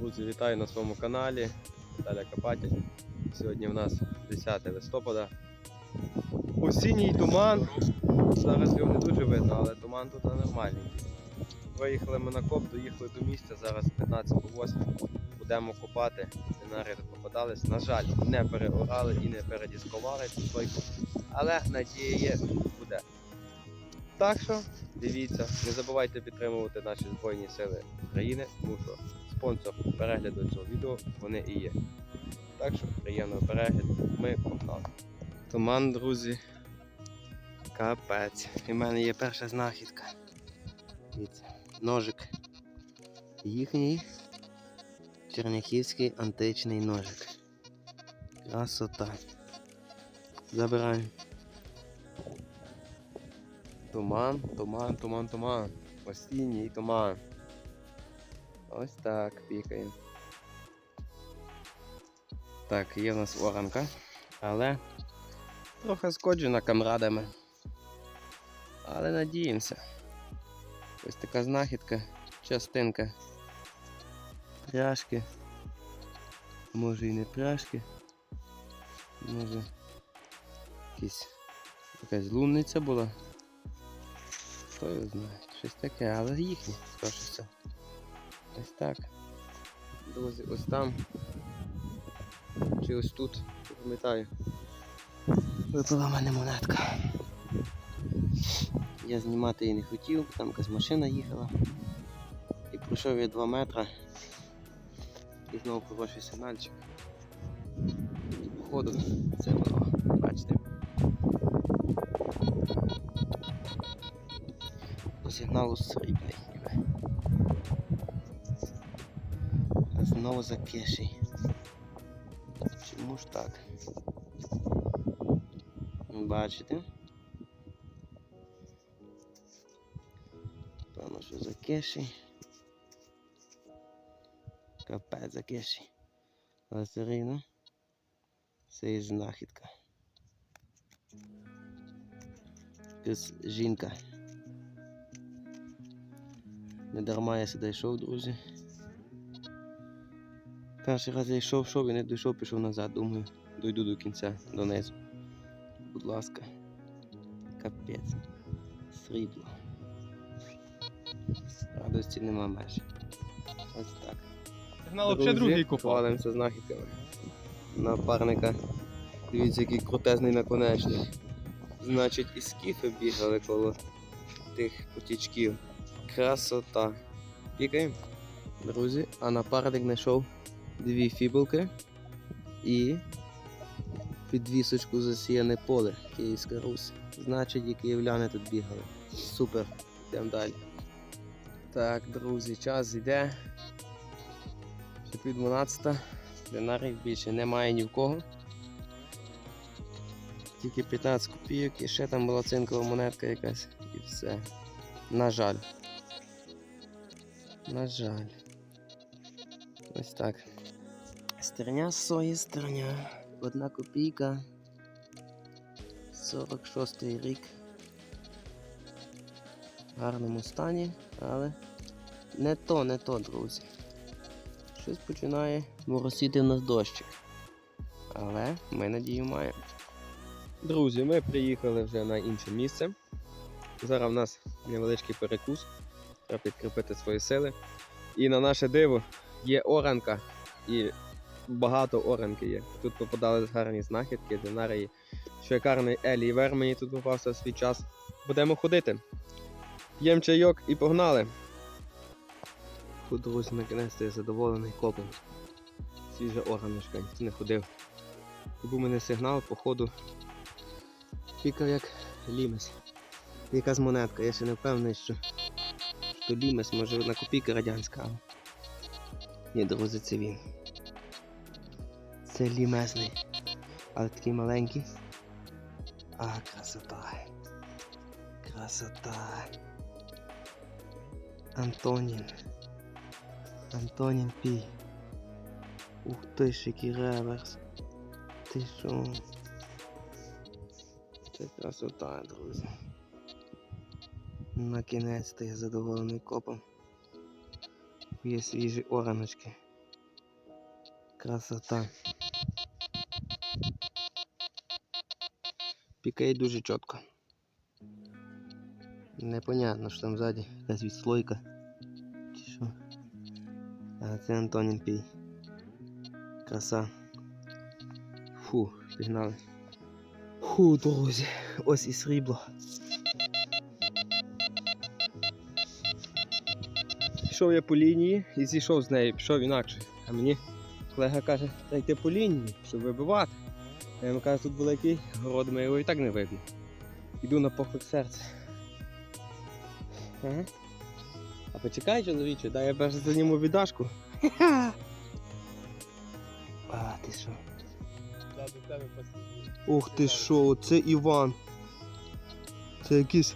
Друзі, вітаю на своєму каналі. Віталя Копатель. Сьогодні у нас 10 листопада. Осінній туман. Зараз його не дуже видно, але туман тут нормальний. Виїхали ми на коп, доїхали до місця, зараз 15 по 8. Будемо копати. Динари попадались. На жаль, не переорали і не передіскували цю стойку. Але надія є, буде. Так що дивіться, не забувайте підтримувати наші Збройні Сили України, тому що спонсор перегляду цього відео вони і є. Так що приємного перегляду. Ми погнали. Туман, друзі. Капець. І в мене є перша знахідка. Дивіться, ножик. Їхній черняхівський античний ножик. Красота. Забираємо. Туман, туман, туман, туман. Осінній туман. Ось так пікаємо. Так, є в нас оранка, але трохи скоджена камрадами. Але надіємося. Ось така знахідка, частинка пряжки. Може і не пряжки. Може якісь якась лунниця була. Хто його знає, щось таке, але їхнє, все. Ось так. Друзі, ось там. Чи ось тут, пам'ятаю. Випала в мене монетка. Я знімати її не хотів, там якась машина їхала. І пройшов я 2 метри. І знову хороший сигнальчик. Походу це воно. Бачите. Сигналу срібний. Знову закиший. Чому ж так? Бачите? Певно, що закиший. Капець закиший. Але все рівно. Це є знахідка. Якась жінка. Не дарма я сюди йшов, друзі. Перший раз я йшов, йшов і не дійшов, пішов назад, думаю, дойду до кінця, донизу. Будь ласка. Капець. Срібло. Радості нема межі. Ось так. Гнало взагалі другий копав. Хвалимося знахідками. Напарника. Дивіться, який крутезний наконечник. Значить, і скіфи бігали коло тих потічків. Красота. Пікаємо. Друзі, а напарник знайшов дві фібулки і підвісочку засіяне поле Київська Русь. Значить, і київляни тут бігали. Супер. Йдемо далі. Так, друзі, час йде. Ще пів 12. Динарів більше немає ні в кого. Тільки 15 копійок і ще там була цинкова монетка якась. І все. На жаль. На жаль. Ось так. Стерня сої, стерня. Одна копійка. 46 рік. В гарному стані, але не то, не то, друзі. Щось починає моросіти в нас дощик. Але ми надію маємо. Друзі, ми приїхали вже на інше місце. Зараз в нас невеличкий перекус. Треба підкріпити свої сили. І на наше диво є оранка і багато оранки є. Тут попадали гарні знахідки, динарії. Шикарний Елі Вер мені тут попався в свій час. Будемо ходити. П'ємо чайок і погнали. Тут, друзі, наконець я задоволений копом. Свіжа органочка, ніхто не ходив. І був мене сигнал, походу. Пікав як лімес. Якась монетка, я ще не впевнений, що, що лімес, може одна копійка радянська. Ні, друзі, це він. Це лімесний. Але такий маленький. А, красота. Красота. Антонін. Антонін Пі. Ух ти, ж, який реверс. Ти що? Це красота, друзі. На кінець то я задоволений копом. Є свіжі ораночки. Красота. Пікає дуже чітко. Непонятно, що там ззаді якась відслойка. Чи що. А це Антонін пій. Краса. Фу, пігнали. Фу, друзі, ось і срібло. Пішов я по лінії і зійшов з неї, пішов інакше. А мені колега каже, йти по лінії, щоб вибивати. Йому кажу, тут великий город, ми його і так не виб'ємо. Іду на поклик серця. Ага. А почекай, чоловіче, дай я перше заніму віддашку. А, ти що? Ух ти що, це Іван. Це якийсь.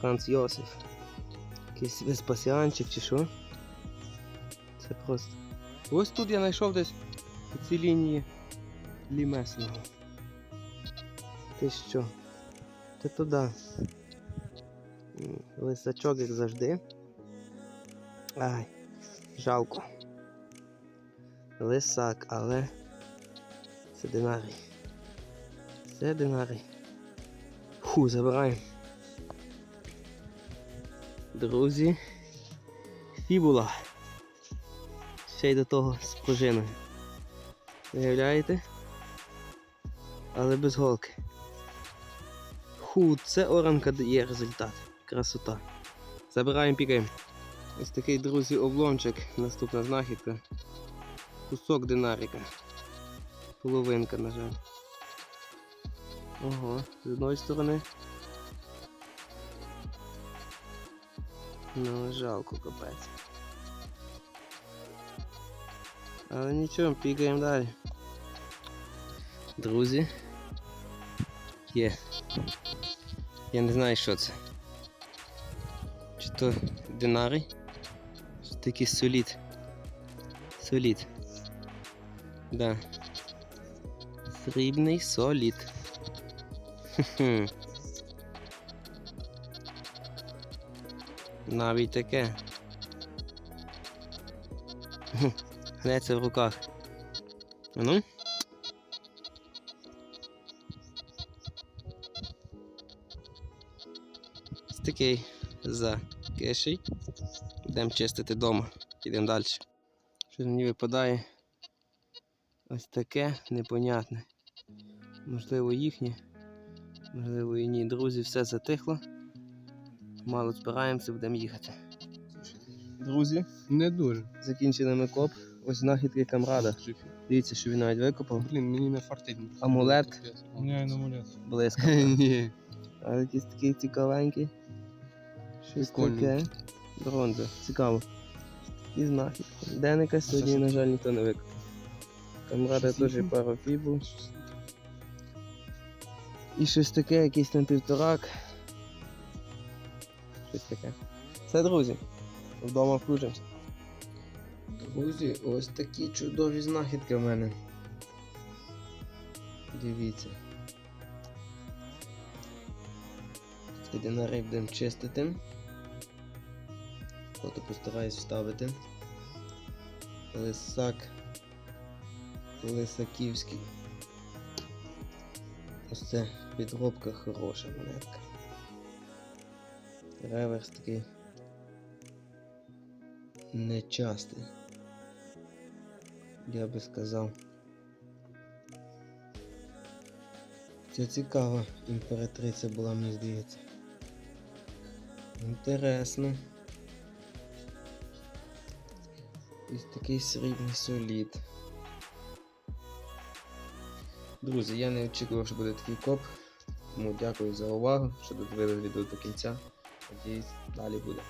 Франц Йосиф. Якийсь веспасіанчик чи що? Це просто. Ось тут я знайшов десь по цій лінії лімесного. Ти що? Ти туди. Лисачок, як завжди. Ай. Жалко. Лисак, але це динарій. Це динарій. Фу, забираємо. Друзі. Фібула. Ще й до того з пружиною. Уявляєте? Але без голки. Ху, це оранка дає результат. Красота. Забираємо, пікаємо. Ось такий, друзі, обломчик. Наступна знахідка. Кусок динаріка. Половинка, на жаль. Ого, з одної сторони. Ну, жалко капець. Але нічого, пікаємо далі. Друзі. Є. Я не знаю, що це. Чи то динарій? Що такий солід. Солід. Да. Срібний солід. Навіть таке. Гнеться в руках. Ну? Ось такий за кишей. Йдемо чистити вдома. Підемо далі. Щось мені випадає ось таке непонятне. Можливо, їхнє, можливо і ні. Друзі, все затихло. Мало збираємося, будемо їхати. Друзі, Не дуже. закінчили ми коп. Ось знахідки камрада. Дивіться, що він навіть викопав. Блін, мені не фартить. Амулет. Не, не амулет. Близько. Ні. Але якісь такі цікавенькі. Щось таке. Бронза. Цікаво. І знахідки. Деника сьогодні, на жаль, ніхто не викопав. Камрада теж пару фібул. І щось таке, якийсь там півторак. Щось таке. Все, друзі. Вдома включимося. Друзі, ось такі чудові знахідки в мене. Дивіться. Цей динарій будемо чистити. Фото постараюсь вставити. Лисак. Лисаківський. Ось це підробка хороша монетка. Реверс такий нечастий. Я би сказав. Це цікава імператриця була, мені здається. Інтересно. Ось такий срібний солід. Друзі, я не очікував, що буде такий коп. Тому дякую за увагу, що додивились відео до кінця. Надіюсь, далі буде.